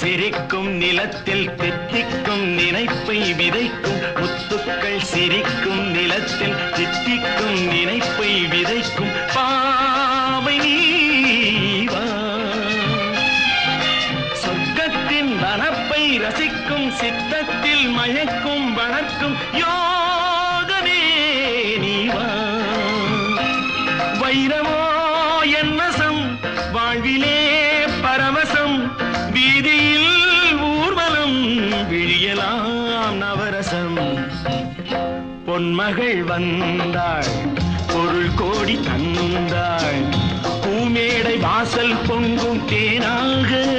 சிரிக்கும் நிலத்தில் தித்திக்கும் நினைப்பை விதைக்கும். முத்துக்கள் சிரிக்கும் நிலத்தில் தித்திக்கும் நினைப்பை விதைக்கும். பாவை சொர்க்கத்தின் வனப்பை ரசிக்கும் சித்தத்தில் மயக்கும் வளர்க்கும் யோகமே நீவா. வைரமோ என்னசம் வாழ்விலே விழியலாம் நவரசம். பொன்மகள் வந்தாள் பொருள் கோடி தந்தாள் பூமேடை வாசல் பொங்கும் தேனாக